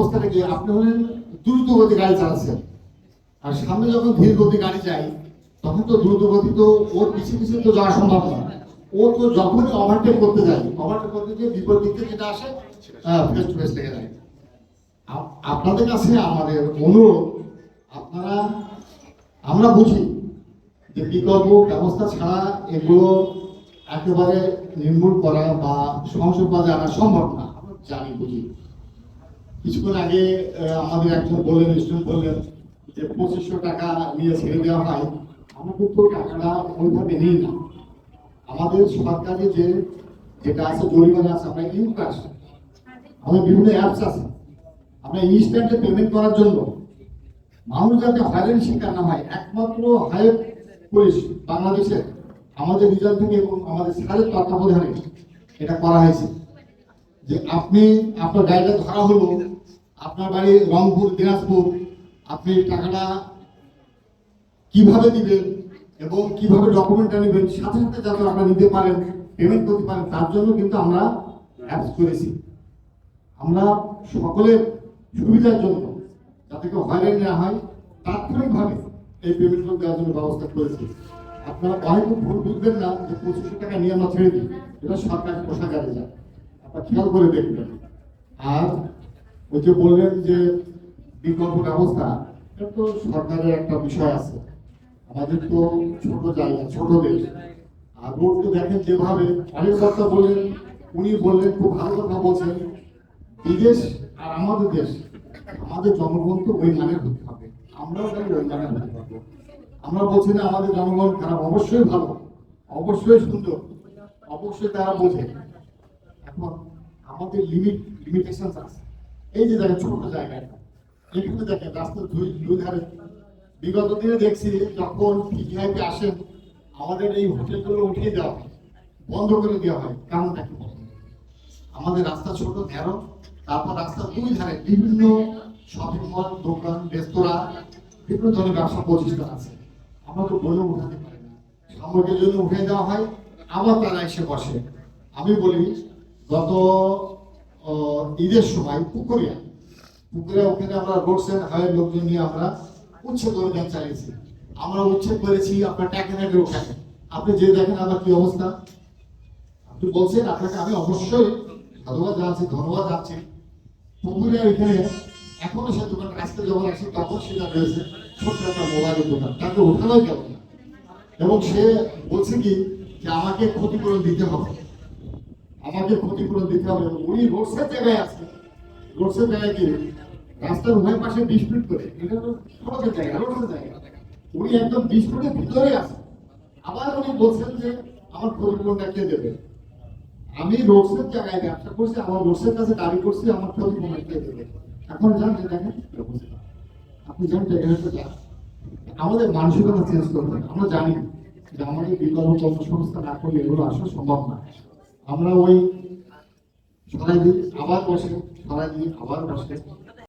অবস্থাটা কি আপনি হলেন দ্রুত গতি গাড়ি চালাচ্ছেন। আর সামনে যখন ধীর গতি গাড়ি যায়, তখন তো দ্রুত গতি তো ওর পিছিয়ে পিছিয়ে তো যাওয়া সম্ভব না ও তো যখনই ওভারটেক করতে যায় ওভারটেক করতে গিয়ে বিপরীত দিক থেকে যেটা আসে ফেস টু ফেস লেগে যায়। আপনাদের কাছে আমাদের অনুরোধ, আপনারা, আমরা বুঝি যে বিকল্প ব্যবস্থা ছাড়া এগুলো একেবারে নির্মূল করা বা সংসদ বাজে আনা সম্ভব না। আমরা জানি, বুঝি। কিছুক্ষণ আগে আমাদের একজন বললেন, স্টুডেন্ট বললেন যে পঁচিশশো টাকা নিয়ে ছেড়ে দেওয়া হয়। আমরা কিন্তু টাকাটা ওইভাবে নিই না। আমাদের সরকারি যে যেটা আছে, জরিমানা আছে, আমরা ইউকাশ আমাদের বিভিন্ন অ্যাপস আছে। আমরা ইনস্ট্যান্টে পেমেন্ট করার জন্য মানুষ যাতে হয়রানির শিকার না হয়, একমাত্র হায়ার পুলিশ বাংলাদেশের, আমাদের রিজার্ভ থেকে এবং আমাদের স্যারের তত্ত্বাবধানে এটা করা হয়েছে। যে আপনি, আপনার গাড়িটা ধরা হলো, আপনার বাড়ি রংপুর, দিনাজপুর, আপনি টাকাটা কীভাবে দিবেন এবং কীভাবে ডকুমেন্টটা নেবেন, সাথে সাথে যাতে আপনারা নিতে পারেন পেমেন্ট করতে পারেন, তার জন্য কিন্তু আমরা অ্যাপস করেছি। আমরা সকলের সুবিধার জন্য, যাতে কেউ হয়রানি না হয়, তাৎক্ষণিকভাবে এই পেমেন্টগুলো দেওয়ার জন্য ব্যবস্থা করেছি। আপনারা অনেক ভুল বুঝবেন না যে পঁচিশশো টাকা নিয়ে আমরা ছেড়ে দিই, এটা সরকার পোশাকারে যায়। আপনারা খেয়াল করে দেখবেন। আর ওই যে বললেন যে বিকল্প ব্যবস্থা, এটা তো সরকারের একটা বিষয় আছে। আমাদের তো ছোট জায়গা, ছোট দেশ। আর রোড তো দেখেন যেভাবে অনেক কথা বললেন, উনি বললেন খুব ভালো কথা বলছেন, বিদেশ আর আমাদের দেশ, আমাদের জনগণ তো ওই মানের হতে হবে। আমরাও তাই ওই মানের হতে পারব আমরা বলছি না আমাদের জনগণ খারাপ, অবশ্যই ভালো, অবশ্যই সুন্দর, অবশ্যই তারা বোঝে। এখন আমাদের লিমিট লিমিটেশন আছে। এই যে দেখেন ছোট জায়গাটা এখানে দেখেন রাস্তার দুই দুই ধারে। বিগত দিনে দেখছি যখন পিজিআইতে আসেন, আমাদের এই হোটেলগুলো উঠিয়ে দেওয়া হয়, বন্ধ করে দেওয়া হয়। কারণটা কি? আমাদের রাস্তা ছোট ন্যারো তারপর রাস্তার দুই ধারে বিভিন্ন শপিং মল দোকান, রেস্তোরাঁ, বিভিন্ন ধরনের ব্যবসা প্রতিষ্ঠান আছে। আমরা তো বলে উঠাতে পারি না। সামগ্রীর জন্য উঠে দেওয়া হয়, আবার তারা এসে বসে। আমি বলি গত ঈদের সময় পুকুরিয়া পুকুরিয়া ওখানে আমরা রোড সাইড হাইয়ের লোকজন নিয়ে আমরা উচ্ছেদ অভিযান চালিয়েছি। আমরা উচ্ছেদ করেছি, আপনার ট্যাকেনাকে ওখানে। আপনি যে দেখেন আমার কি অবস্থা? আপনি বলছেন, আপনাকে আমি অবশ্যই ধন্যবাদ জানাচ্ছি ধন্যবাদ জানাচ্ছি। পুকুরিয়া এখানে এখনও সে দোকান আসতে যখন আসি তখন সেটা রয়েছে ছোট্ট একটা মোবাইলের দোকান। তাকে ওঠানোই গেল না। এবং সে বলছে কি, যে আমাকে ক্ষতিপূরণ দিতে হবে। আমাকে ক্ষতিপূরণ দিতে হবে উনি রোডসের জায়গায় আছে রোডসের জায়গায় কি রাস্তার উভয় পাশে বিশ ফিট করে উনি একদম বিশ ফুটের ভিতরে আছে আবার উনি বলছেন যে, আমার ক্ষতিপূরণটা কে দেবে? আমি রোডসের জায়গায় ব্যবসা করছি, আমার রোডসের কাছে দাবি করছি, আমার ক্ষতিপূরণ কে দেবে? এখন জান যে দেখেন আপনি জানেন তো এখানে তো যা- আমাদের মানসিকতা চেঞ্জ করতে। আমরা জানি যে আমাদের বিকল্প কর্মসংস্থা না করলে এগুলো আসা সম্ভব না। আমরা ওই সারাই দিই আবার বসে সারাই দিই আবার বসে